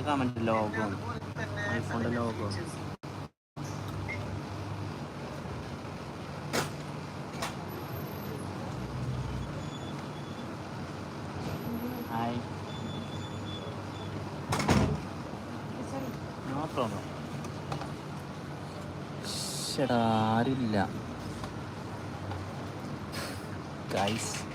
ഒരാൾ മറ്റേ ലോഗോ അതുപോലെ ഐഫോണിന്റെ ലോഗോ ഹായ് ഗൈസ്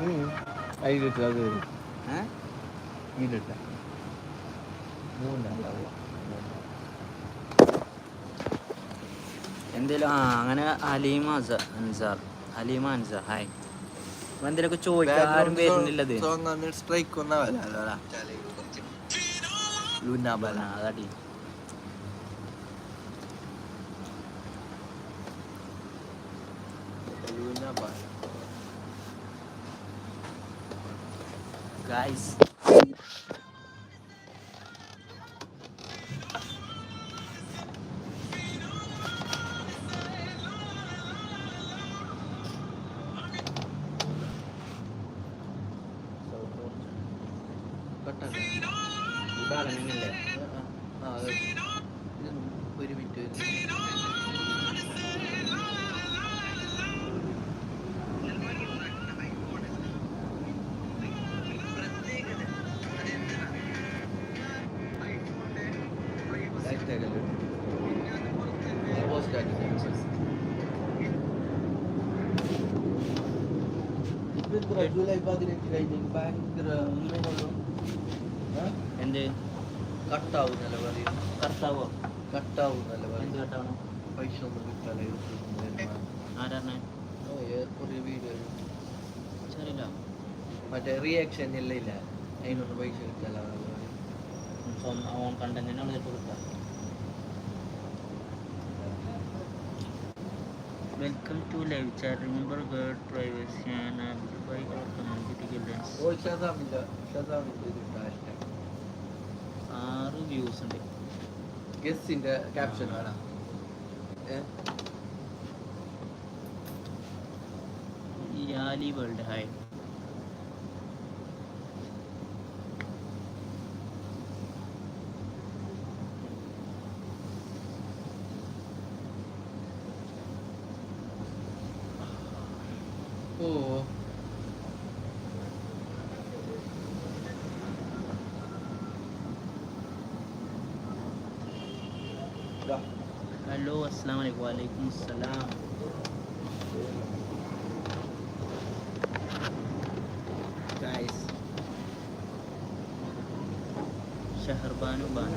അതിലിട്ട് അത് വരും ഇതിലിട്ട. മൂന്നുണ്ടാവുക എന്തേലും ആ അങ്ങനെ അലീമ അൻസാർ അലീമ അൻസാർ ഹായ്. എന്തേലൊക്കെ ചോദിക്കാൻ ആരും വരുന്നില്ലത് സ്ട്രൈക്ക് ഒന്നാ ലൂനാബല അതാടി. ലൂനാബല ഗൈസ് പ്രൈവസി പോസ്റ്റ് ആക്കി ഇപ്പൊ ജൂലൈ പതിനെട്ട് കഴിഞ്ഞ് ഭയങ്കര എന്ത് കട്ടാവുന്നല്ല പറയും കർത്താവോ കട്ടാവുന്നല്ല എന്ത് പറയും കേട്ടാവണം പൈസ ഒന്നും കിട്ടാല ആരാണ് കുറെ വീഡിയോ ശരിയില്ല മറ്റേ റിയാക്ഷൻ എല്ലാം ഇല്ല അതിനൊന്നും പൈസ കിട്ടാല സ്വന്തം ഓൺ കണ്ടന്റിനാണ് ഇത് കൊടുക്കുക welcome to live chat remember guard privacy and amplify our community guidance oh ആറ് വ്യൂസ് ഉണ്ട്. ഗസ്സിന്റെ ക്യാപ്ഷൻ വേണം യാലി വേൾഡ് ഹായ് ഓ ഹലോ അസ്സാം വലൈക്കും വലൈക്കും അസ്സലാം ഗൈസ് ഷഹർബാനു ബാന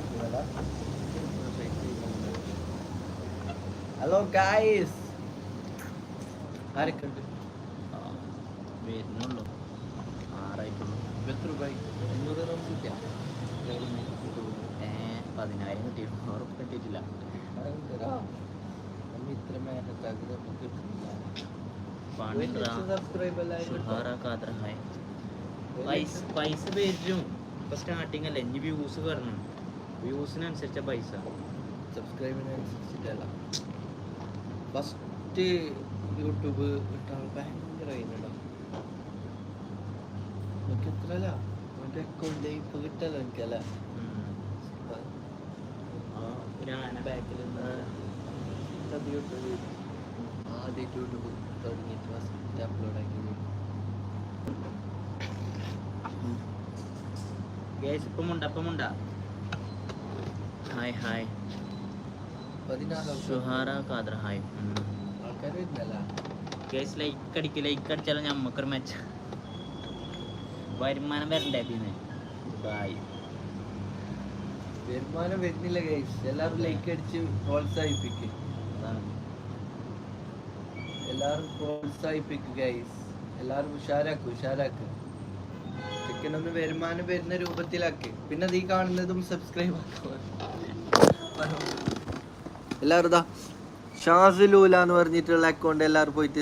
ഹലോ ഗായ്സ് ആരൊക്കെ ഉണ്ട് ആ, വരുന്നുള്ളൂ. ആറായിട്ടുള്ളൂ എത്ര രൂപ. അഞ്ഞൂറ് റംസില്ല ഏ പതിനായിരം കിട്ടി ഉറപ്പ് കിട്ടിയിട്ടില്ല. ഇത്ര മേനത്താക്കി നമുക്ക് കിട്ടുന്നില്ല. പൈസ പൈസ വരും ഇപ്പൊ സ്റ്റാർട്ടിങ് അല്ലേ? ഇനി വ്യൂസ് വരണം. വ്യൂസിനനുസരിച്ച പൈസ. സബ്സ്ക്രൈബിനനുസരിച്ചിട്ടല്ല ഫസ്റ്റ് യൂട്യൂബ് ഇട്ടാൽ ഭയങ്കര എത്രല്ല അവന്റെ അക്കൗണ്ട് ഇപ്പൊ കിട്ടല്ലോ എനിക്കല്ല ബാക്കിൽ ആദ്യമായിട്ട് തുടങ്ങിയിട്ട് ഫസ്റ്റ് അപ്ലോഡ് ആക്കി ഗേസ് ഇപ്പം മുണ്ട ഇപ്പം മുണ്ട. Hi hi Shuhara Khader hi guys like അടിക്ക് ലൈക്ക് അടിച്ചാലും ഞമ്മക്കൊരു മെച്ച വരുമാനം വരണ്ടേ പിന്നെ ബായ് വരുമാനം വരുന്നില്ല ഗൈസ് എല്ലാവരും ലൈക്ക് അടിച്ച് പ്രോത്സാഹിപ്പിക്കും. അതാണ്. എല്ലാവരും പ്രോത്സാഹിപ്പിക്കും ഗൈസ് എല്ലാവരും ഉഷാരാക്ക് ഉഷാരാക്ക്. ചിക്കൻ ഒന്ന് വരുമാനം വരുന്ന രൂപത്തിലാക്ക്. പിന്നെ നീ കാണുന്നതും സബ്സ്ക്രൈബ് ആക്കുക എല്ലാവരും ഷാസിലൂല എന്ന് പറഞ്ഞിട്ടുള്ള അക്കൗണ്ട് എല്ലാവരും പോയിട്ട്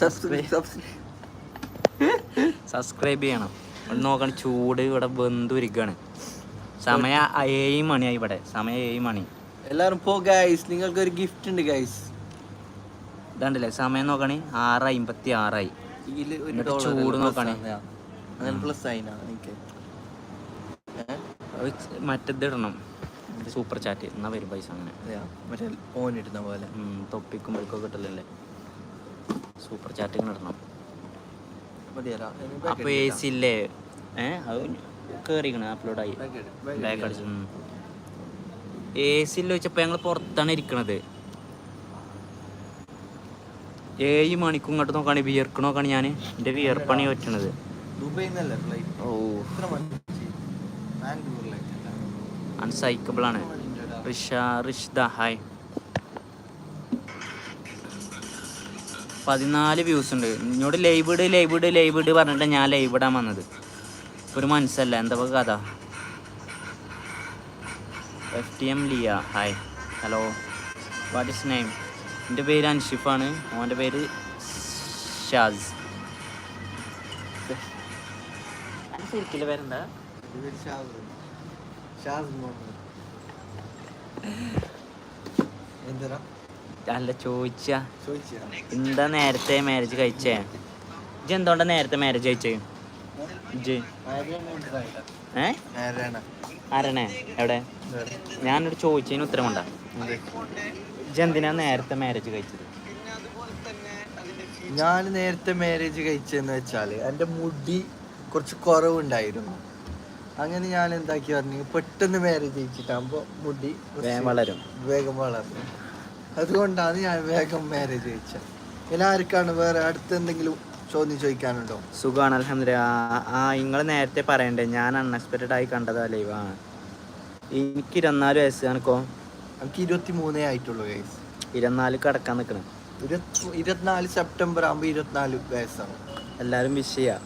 സബ്സ്ക്രൈബ് സബ്സ്ക്രൈബ് ചെയ്യണം. ഇവിടെ നോക്കണം ചൂട് ഇവിടെ ബന്ധുരിക്കാണ് സമയം ഏഴ് മണിയായി ഇവിടെ. സമയം ഏഴ് മണി. എല്ലാവരും പോ ഗൈസ് നിങ്ങൾക്ക് ഒരു ഗിഫ്റ്റ് ഉണ്ട് ഗൈസ് ഇതാണ്ടല്ലേ സമയം നോക്കണേ. ആറ് അമ്പത്തി ആറായി. ചൂട് നോക്കണേ. പ്ലസ് എനിക്ക്. മറ്റേത് ഇടണം. സൂപ്പർ ചാറ്റ് എന്നാ വരും പൈസ അങ്ങനെ. മറ്റേ ഓൻ ഇടുന്ന പോലെ. തൊപ്പിക്കുമ്പോഴേക്കും കിട്ടില്ലല്ലേ സൂപ്പർ ചാറ്റ് ഇങ്ങനെ ഇടണം. മതിയല്ലോ. എ സി ഇല്ലേ ഏഹ് അത് കേറിക്കണ അപ്ലോഡായി ബാക്ക്. അടിച്ചു. എ ഇല്ല വെച്ചപ്പോ ഞങ്ങൾ പുറത്താണ് ഇരിക്കണത്. ഏഴ് മണിക്കും ഇങ്ങോട്ട് നോക്കാണ് വിയർക്ക് നോക്കാണ് ഞാൻ എന്റെ വിയർപ്പാണ് പറ്റണത്. അൺസൈക്കബിൾ ആണ്. റിഷ് റിഷ റിഷ്ദ ഹായ് പതിനാല് വ്യൂസ് ഉണ്ട്. എന്നോട് ലൈവ് ഇട് ലൈവ് ഇട് ലൈവ് ഇട് പറഞ്ഞിട്ട് ഞാൻ ലൈവ് ഇടാൻ വന്നത്. ഒരു മനസ്സല്ല എന്താ കഥ? F T M Liya. Hi hello what is name എന്റെ പേര് അൻഷിഫാണ്. ഓന്റെ പേര് ഷാസ്. ശരിക്കില്ല പേരെന്താ? ഷാസ്. അല്ല ചോദിച്ച? എന്താ നേരത്തെ മാരേജ് കഴിച്ചേ? ഇജ്ജ് എന്തുകൊണ്ടാ നേരത്തെ മാരേജ് കഴിച്ചേ? ഉണ്ടായത്? ഏ? ആരണേ? എവിടെ. ഞാനൊരു ചോദിച്ചതിന് ഉത്തരം കൊണ്ടാ? ഇജ്ജ് എന്തിനാ നേരത്തെ മാരേജ് കഴിച്ചത്? ഞാൻ നേരത്തെ മാരേജ് കഴിച്ചെന്ന് വെച്ചാൽ എന്റെ മുടി കുറച്ച് കുറവുണ്ടായിരുന്നു. അങ്ങനെ ഞാൻ എന്താക്കി പറഞ്ഞു? പെട്ടെന്ന് മാരേജ് കഴിച്ചിട്ടാകുമ്പോൾ മുടി വേഗം വളരും. വേഗം വളർന്നു. അതുകൊണ്ടാണ് ഞാൻ വേഗം മാരേജ് കഴിച്ചത്. എല്ലാവർക്കാണ് വേറെ അടുത്ത് എന്തെങ്കിലും ചോദ്യം ചോദിക്കാനുണ്ടോ? സുഖമാണ് അലഹമില്ല ആ നിങ്ങൾ നേരത്തെ പറയണ്ടേ ഞാൻ അൺഎക്സ്പെക്റ്റഡ് ആയി കണ്ടതാ ലൈവാണ് എനിക്ക് ഇരുപത്തിനാല് വയസ്സ് കണക്കോ? എനിക്ക് ഇരുപത്തി മൂന്നേ ആയിട്ടുള്ളൂ വയസ്സ് ഇരുപത്തിനാല് കടക്കാൻ നിൽക്കണം ഇരുപത്തി ഇരുപത്തിനാല് സെപ്റ്റംബർ ആകുമ്പോൾ ഇരുപത്തിനാല് വയസ്സാണ് എല്ലാവരും വിഷ് ചെയ്യാ.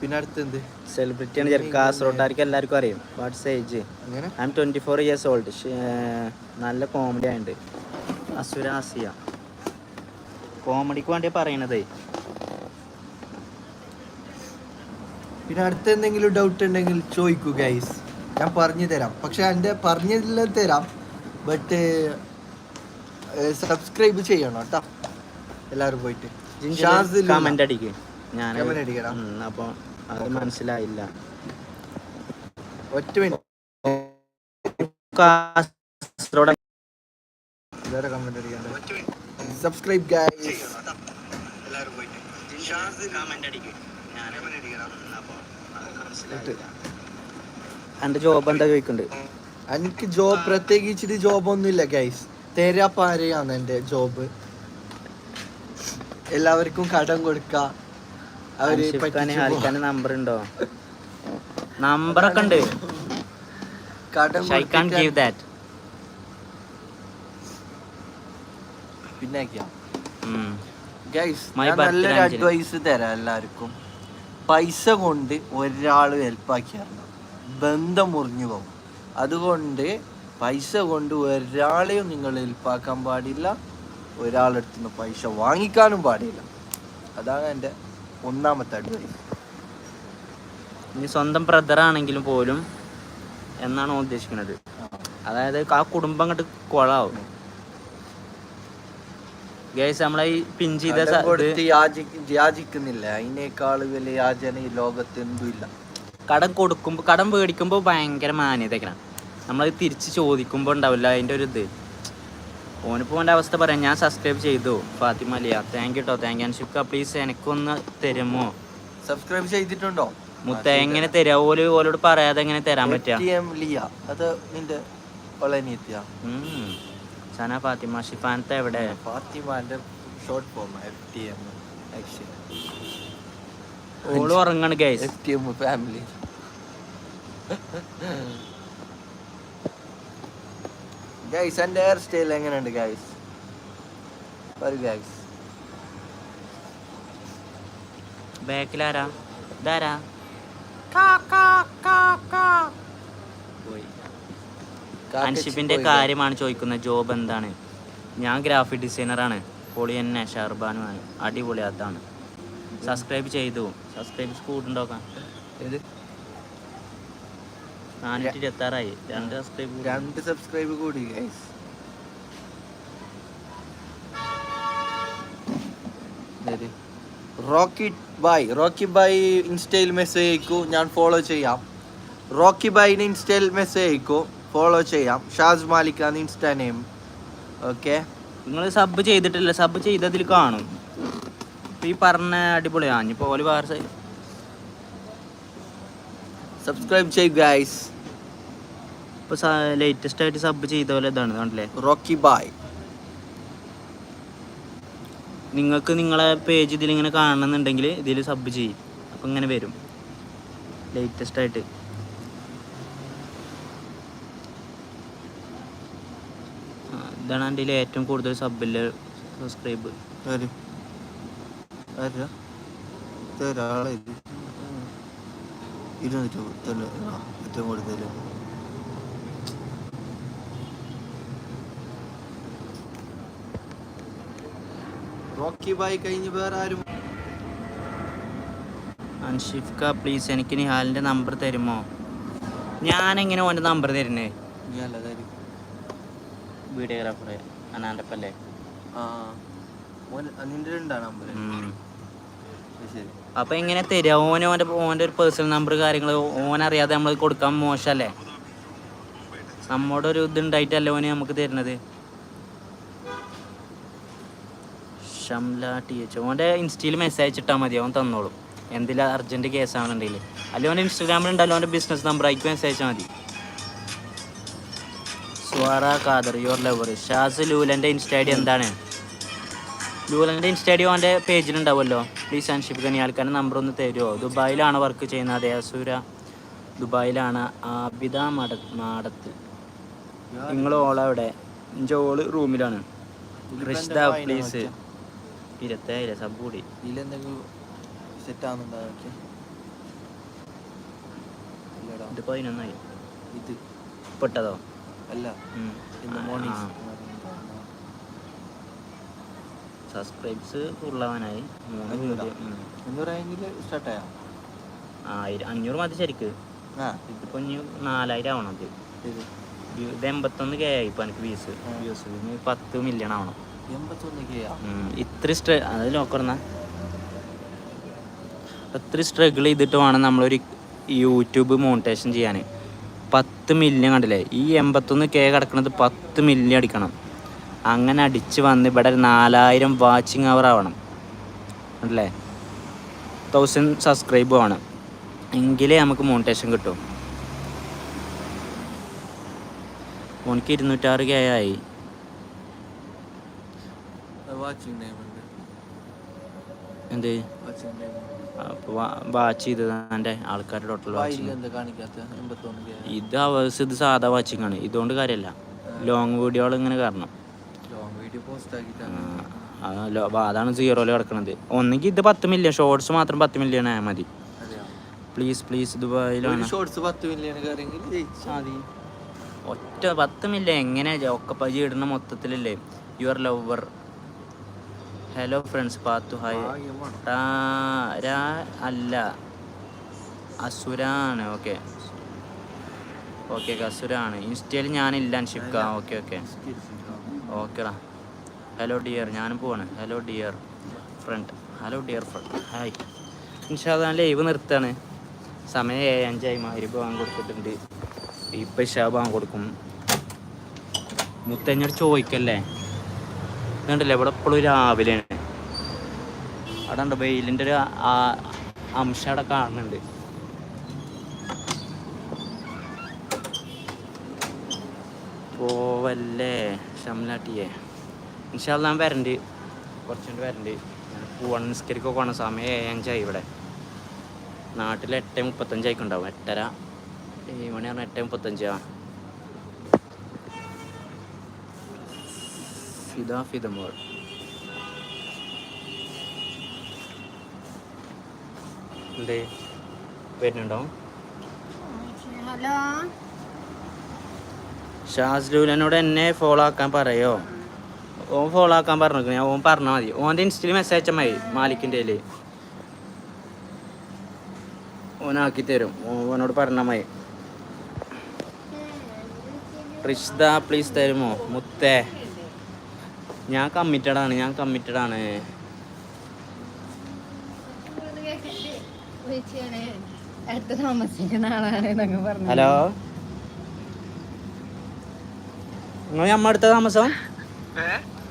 പിന്നെ അടുത്തെന്ത്? സെലിബ്രിറ്റിയാണ് ചെറുപ്പം കാസർഗോട്ടുകാർക്ക് എല്ലാവർക്കും അറിയും. വാട്ട്സ് ഏജ് അങ്ങനെ I'm twenty four years old നല്ല കോമഡി ആയിട്ട് അസുരാസിയ കോമഡിക്ക് വേണ്ടി പറയണതേ. പിന്നെ അടുത്ത എന്തെങ്കിലും ഡൗട്ട് ഉണ്ടെങ്കിൽ ചോദിക്കൂ ഗൈസ് ഞാൻ പറഞ്ഞു തരാം. പക്ഷെ എന്റെ പറഞ്ഞതെല്ലാം തരാം. ബട്ട് സബ്സ്ക്രൈബ് ചെയ്യണം കേട്ടോ. എല്ലാവരും പോയിട്ട്. അടിക്ക്. ഞാൻ Comment അടിക്കണം അപ്പൊ അത് മനസ്സിലായില്ല. ഒറ്റ മിനിറ്റ്. വേറെ കമന്റ് സബ്സ്ക്രൈബ് ഗൈസ് എല്ലാവരും പോയിട്ട് കമന്റ് അടിക്ക് ഞാൻ. ഇട്ട്. എന്റെ ജോബ് എന്താ ചോദിക്കുന്നുണ്ട് എനിക്ക് ജോബ് പ്രത്യേകിച്ചിട്ട് ജോബ് ഒന്നുമില്ല ഗൈസ് തേരാപ്പാരയാണ് എന്റെ ജോബ് എല്ലാവർക്കും കടം കൊടുക്ക. പോ- നമ്പർ ഉണ്ടോ? നമ്പർ ഒക്കെ ഉണ്ട്. ഐ കാൺ ഗീവ് ദാറ്റ് പിന്നെ ഗൈസ് നല്ലൊരു അഡ്വൈസ് തരാം എല്ലാവർക്കും. പൈസ കൊണ്ട് ഒരാൾ ഹെൽപ്പാക്കി തരണം ബന്ധം മുറിഞ്ഞു പോകും. അതുകൊണ്ട് പൈസ കൊണ്ട് ഒരാളെയും നിങ്ങൾ ഹെൽപ്പാക്കാൻ പാടില്ല. ഒരാളെടുത്തുനിന്ന് പൈസ വാങ്ങിക്കാനും പാടില്ല. അതാണ് എന്റെ ഒന്നാമത്തെ അഡ്വൈസ് ഇനി സ്വന്തം ബ്രദറാണെങ്കിലും പോലും എന്നാണ് ഉദ്ദേശിക്കുന്നത്. അതായത് ആ കുടുംബം അങ്ങോട്ട് കൊളാവും. ഗൈസ് നമ്മളെ ഈ പിൻ ചെയ്ത യാചിക്കുന്നില്ല. അതിനേക്കാൾ വലിയ യാചന ഈ ലോകത്ത് എന്തുമില്ല കടം കൊടുക്കുമ്പോൾ കടം മേടിക്കുമ്പോൾ ഭയങ്കര മാന്യതക്കണം നമ്മളത് തിരിച്ച് ചോദിക്കുമ്പോൾ ഉണ്ടാവില്ല അതിന്റെ ഒരു ഇത്. ഓനിപ്പോൾ ഓന്റെ അവസ്ഥ പറയാം. ഞാൻ സബ്സ്ക്രൈബ് ചെയ്തു. ഫാത്തിമ അലിയ താങ്ക് യു കേട്ടോ താങ്ക് യു അൻഷുക്ക പ്ലീസ് എനിക്കൊന്ന് തരുമോ? സബ്സ്ക്രൈബ് ചെയ്തിട്ടുണ്ടോ? മുത്ത എങ്ങനെ തരാ? ഓൽ ഓലോട് പറയാതെ എങ്ങനെ തരാൻ പറ്റിയ അത് നിന്റെ. സന ഫാത്തിമ ഷിഫാനത്തെ എവിടെ? ഫാത്തിമാന്റെ short form F T M all ഉറങ്ങാണ് guys F T M family guys എന്റെ ഹെയർ സ്റ്റൈൽ എങ്ങനെയുണ്ട് ഗൈസ് ഒരു ഗൈസ് ബാക്കിലാരാ? ഇതാരാ? അൻഷിപ്പിന്റെ. കാര്യമാണ് ചോദിക്കുന്നത്. ജോബ് എന്താണ്? ഞാൻ ഗ്രാഫിക് ഡിസൈനറാണ് പൊളി തന്നെ ഷർബാനുമാണ് അടിപൊളി അതാണ്. സബ്സ്ക്രൈബ് ചെയ്തു. സബ്സ്ക്രൈബ് കൂട്ടുണ്ടോക്കാം ഏത്? നാനൂറ്റി ഇരുപത്തി ആറായി രണ്ട് സബ്സ്ക്രൈബ് രണ്ട് സബ്സ്ക്രൈബ് കൂടി guys Rocky bye Rocky bye ഇൻസ്റ്റയിൽ മെസ്സേജ് അയക്കൂ. ഞാൻ ഫോളോ ചെയ്യാം. റോക്കി ബായിന് ഇൻസ്റ്റയിൽ മെസ്സേജ് അയക്കൂ. ഫോളോ ചെയ്യാം. ഷാസ് ആണ് ഇൻസ്റ്റാ നെയിം. ഓക്കെ നിങ്ങൾ സബ് ചെയ്തിട്ടില്ല. സബ് ചെയ്തതിൽ കാണും. ഈ പറഞ്ഞ അടിപൊളിയാണ് ഇപ്പോൾ ഓൽ വേറെ സബ്സ്ക്രൈബ് ചെയ്യുക ഗൈസ് ഇപ്പൊ ലേറ്റസ്റ്റ് ആയിട്ട് സബ് ചെയ്ത പോലെ ഇതാണ് കണ്ടില്ലേ? റോക്കി ബായ് നിങ്ങൾക്ക് നിങ്ങളെ പേജ് ഇതിലിങ്ങനെ കാണണമെന്നുണ്ടെങ്കിൽ ഇതിൽ സബ് ചെയ്യും. അപ്പം ഇങ്ങനെ വരും. ലേറ്റസ്റ്റ് ആയിട്ട്. ഇതാണ് എന്റെ ഏറ്റവും കൂടുതൽ സബില്ല സബ്സ്ക്രൈബ് ഏറ്റവും കൂടുതൽ റോക്കി ബായ് കഴിഞ്ഞ് വേറെ ആരും അൻഷിഫ്ക പ്ലീസ് എനിക്ക് നിഹാലിന്റെ നമ്പർ തരുമോ? ഞാനെങ്ങനെ ഓന്റെ നമ്പർ തരുന്നേ? വീഡിയോഗ്രാഫർ അനാന്റെപ്പല്ലേ അപ്പം എങ്ങനെ തരിക? ഓന് ഓന്റെ ഓന്റെ ഒരു പേഴ്സണൽ നമ്പർ കാര്യങ്ങൾ ഓനറിയാതെ നമ്മൾ കൊടുക്കാൻ മോശമല്ലേ നമ്മോട് ഒരു ഇത് ഉണ്ടായിട്ടല്ലേ ഓന് നമുക്ക് തരുന്നത്? Shamla T H. ഓന്റെ ഇൻസ്റ്റയിൽ മെസ്സേജ് അയച്ചിട്ടാൽ മതി. അവൻ തന്നോളും. എന്തെങ്കിലും അർജന്റ് കേസാണെന്നുണ്ടെങ്കിൽ അല്ലെങ്കിൽ ഓന്റെ ഇൻസ്റ്റാഗ്രാമിൽ ഉണ്ടല്ലോ അവന്റെ ബിസിനസ് നമ്പർ അയക്ക് മെസ്സേജ് അയച്ചാൽ മതി. സ്വാറ ഖാദർ യുവർ ലവർ ഷാസ് ലൂലന്റെ ഇൻസ്റ്റാഡി എന്താണ്? ലൂലന്റെ ഇൻസ്റ്റാഡി അവന്റെ പേജിലുണ്ടാവുമല്ലോ പ്ലീസ് അൻഷിപ്പിക്കാൻ ആൾക്കാരുടെ നമ്പർ ഒന്ന് തരുമോ ദുബായിലാണ് വർക്ക് ചെയ്യുന്നത്. അതെ അസൂര. ദുബായിലാണ് ആബിദ മട മാടത്ത്. നിങ്ങൾ ഓളവിടെ. എന്റെ ഓൾ റൂമിലാണ് റിഷ്ദ പ്ലീസ് ഇരുപത്തേഴ് സബ് കൂടി ഇതിലെന്തെങ്കിലും സെറ്റ് ആവുന്നുണ്ടോ ഇത് പതിനൊന്നായി. ഇത്. പെട്ടതോ അല്ല. സബ്സ്ക്രൈബ്സ് ഉള്ളവനായി അഞ്ഞൂറാ? ആയിരം മതി ശരിക്ക്. ഇതിപ്പോ ഇനി നാലായിരം ആവണം ഇത്. ഇത് എൺപത്തൊന്ന് കെ ആയി ഇപ്പൊ എനിക്ക് വ്യൂസ്. വ്യൂസ് പത്ത് മില്യൺ ആവണം. ഇത്ര സ്ട്ര അത് സ്ട്രഗിൾ ചെയ്തിട്ട് വേണം നമ്മളൊരു യൂട്യൂബ് മോണിറ്റേഷൻ ചെയ്യാൻ പത്ത് മില്യൺ കണ്ടില്ലേ? ഈ എൺപത്തൊന്ന് കെ കിടക്കുന്നത് പത്ത് മില്യൺ അടിക്കണം. അങ്ങനെ അടിച്ച് വന്ന് ഇവിടെ നാലായിരം വാച്ചിങ് അവർ ആവണം. അല്ലേ തൗസൻഡ് സബ്സ്ക്രൈബ് ആവണം എങ്കിലേ നമുക്ക് മോണിറ്റേഷൻ കിട്ടും. ഓനിക്ക് ഇരുന്നൂറ്റാറ് കെ ആയി. വാച്ചിങ് വാച്ചിങ് ടൈം അപ്പോൾ വാച്ച് ചെയ്തത് എന്റെ ആൾക്കാരുടെ ടോട്ടൽ വാച്ചിങ് എന്താ കാണിക്കാത്ത? എൺപത്തൊന്ന് ഇത് അവേഴ്സ് ഇത് സാധാ വാച്ചിങ് ആണ്. ഇതുകൊണ്ട് കാര്യമല്ല ലോങ് വീഡിയോകൾ ഇങ്ങനെ കാരണം. ലോങ് വീഡിയോ പോസ്റ്റ് ആക്കിയിട്ടാണ്. അതാണ് സീറോയിൽ കിടക്കുന്നത് ഒന്നെങ്കിൽ ഇത് പത്ത് മില്യൺ ഷോർട്സ് മാത്രം പത്ത് മില്യൺ ആയാൽ മതി. പ്ലീസ് പ്ലീസ് ദുബായിലാണ് ഷോർട്സ് പത്ത് മില്യൺ ഒറ്റ പത്ത് മില്യൺ എങ്ങനെ ഒക്കെ ഇടുന്ന മൊത്തത്തിലല്ലേ? Your lover hello friends Pathu hi അല്ല. അസുരാണ് ഓക്കെ ഓക്കെ അസുരാണ്. ഇൻസ്റ്റയിൽ ഞാനില്ല ഷിഫ്ക ഓക്കെ ഓക്കെ ഓക്കെടാ ഹലോ ഡിയർ ഞാനും പോവാണ്. Hello dear friend hello dear friend hi Inshad live നിർത്താണ് സമയം ഏഴ് അഞ്ചായി. മാരി പോകാൻ കൊടുത്തിട്ടുണ്ട്. ഇപ്പം ഇഷാ വാങ്ങി കൊടുക്കും. മുത്തഞ്ഞോട് ചോദിക്കല്ലേ? ഇതുണ്ടല്ലേ ഇവിടെ എപ്പോഴും രാവിലെ അവിടെ ഉണ്ട് വെയിലിന്റെ ഒരു അംശം അവിടെ കാണുന്നുണ്ട്. പോവല്ലേ? ഷംലാട്ടിയെ ഇൻഷാല്ല ഞാൻ വരണ്ട്. കുറച്ചുകൊണ്ട് വരണ്ട്. ഞാൻ നിസ്കരിക്കൊക്കെ പോകണം സമയം ഏഞ്ചായി ഇവിടെ. നാട്ടിൽ എട്ട് മുപ്പത്തഞ്ചായിക്കുണ്ടാവും എട്ടര ഏഴ് മണി പറഞ്ഞാൽ എട്ട് മുപ്പത്തഞ്ചാ ഫിദ ഫിദമോൾ എന്തേ? വരുന്നുണ്ടോ? ഹലോ? ഷാസ്ലൂലനോട് എന്നെ ഫോളോ ആക്കാൻ പറയോ? ഓൻ ഫോളോ ആക്കാൻ പറഞ്ഞു ഞാൻ ഓൻ പറഞ്ഞാൽ മതി. ഓന്റെ ഇൻസ്റ്റയിൽ മെസ്സേജ് അയച്ചാൽ മതി മാലിക്കിന്റെ ഓനാക്കി തരും. ഓനോട് പറഞ്ഞാൽ മതി. റിഷ്ദ പ്ലീസ് തരുമോ? മുത്തേ. ഞാൻ കമ്മിറ്റഡ് ആണ് ഞാൻ കമ്മിറ്റഡ് ആണ്. ഹലോ? നിങ്ങൾ ഞമ്മ അടുത്ത താമസം?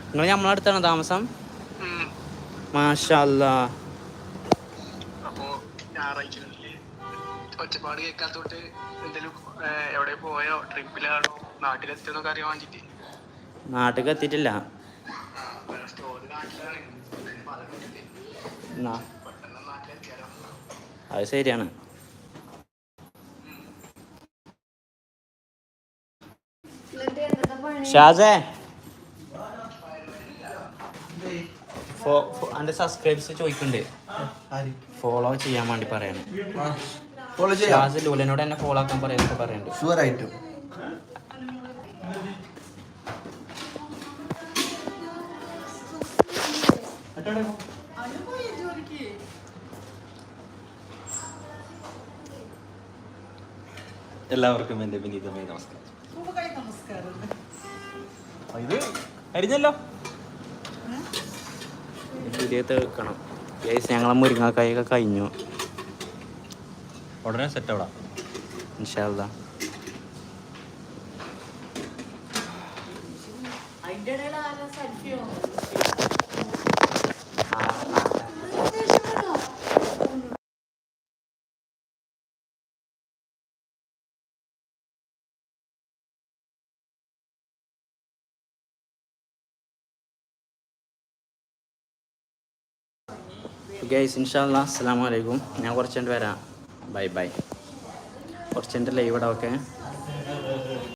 നിങ്ങൾ നമ്മളെ അടുത്താണ് താമസം? മാഷല്ല. ഒച്ചപ്പാട് കേൾക്കാത്തോട്ട് എന്തെങ്കിലും എവിടെ പോയോ? ട്രിപ്പിലാണോ നാട്ടിലെത്തിയെന്നൊക്കെ അറിയാൻ വേണ്ടിട്ട്. നാട്ടിൽ എത്തിയിട്ടില്ല. എന്നാ, അത് ശരിയാണ്. ഷാജേ. അന്റെ സബ്സ്ക്രൈബേഴ്സ് ചോദിക്കുന്നുണ്ട്. ഫോളോ ചെയ്യാൻ വേണ്ടി പറയാണ്. ഷാസ് ലൂലനോട് എന്നെ ഫോളോ ആക്കാൻ പറയാനൊക്കെ പറയുന്നുണ്ട് ഷുവർ ആയിട്ടും. എല്ലാവർക്കും എന്റെ വിനീതമായി നമസ്കാരം. ഇത് അരിഞ്ഞല്ലോ? ഗൈസ് ഞങ്ങളെ മുരിങ്ങാക്കായൊക്കെ കഴിഞ്ഞു. ഉടനെ സെറ്റ് ആവടാ ഇൻഷാല്ല ഗൈസ് ഇൻഷാല്ല അസ്സാം വലൈക്കും ഞാൻ കുറച്ചുകൊണ്ട് വരാം. ബൈ ബൈ കുറച്ചുണ്ട് ലൈവ് ഇടാം ഓക്കെ